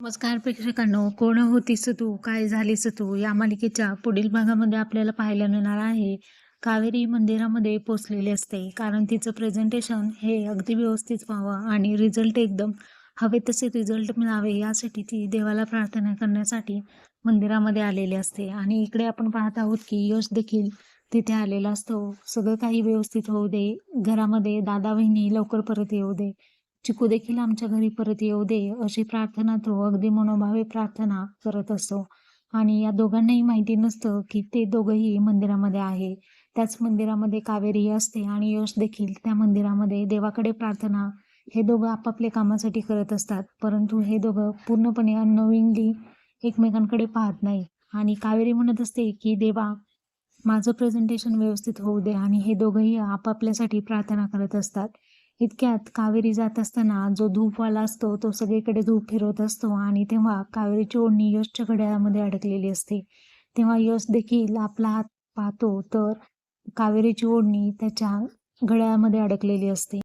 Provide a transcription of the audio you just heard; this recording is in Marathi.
नमस्कार प्रेक्षकांनो कोण होतीस तू? काय झालीस तू? या मालिकेच्या पुढील भागामध्ये आपल्याला पाहायला मिळणार आहे कावेरी मंदिरामध्ये पोचलेली असते. कारण तिचं प्रेझेंटेशन हे अगदी व्यवस्थित व्हावं आणि रिझल्ट एकदम हवे तसे रिझल्ट मिळावे यासाठी ती देवाला प्रार्थना करण्यासाठी मंदिरामध्ये आलेली असते. आणि इकडे आपण पाहत आहोत की यश देखील तिथे आलेला असतो. सगळं काही व्यवस्थित होऊ दे. घरामध्ये दादा बहिणी लवकर परत येऊ दे. चिकू देखील आमच्या घरी परत येऊ दे अशी प्रार्थना तो अगदी मनोभावे प्रार्थना करत असतो. आणि या दोघांनाही माहिती नसतं की ते दोघंही मंदिरामध्ये आहे. त्याच मंदिरामध्ये कावेरी असते आणि यश देखील त्या मंदिरामध्ये देवाकडे प्रार्थना हे दोघं आपापल्या कामासाठी करत असतात. परंतु हे दोघं पूर्णपणे अनविंगली एकमेकांकडे पाहत नाही. आणि कावेरी म्हणत असते की देवा माझं प्रेझेंटेशन व्यवस्थित होऊ दे. आणि हे दोघंही आपापल्यासाठी प्रार्थना करत असतात. इतक्यात कावेरी जात असताना जो धूपवाला असतो तो सगळीकडे धूप फिरवत असतो आणि तेव्हा कावेरीची ओढणी यशच्या घड्याळामध्ये अडकलेली असते. तेव्हा यश देखील आपला हात पाहतो तर कावेरीची ओढणी त्याच्या घड्याळामध्ये अडकलेली असते.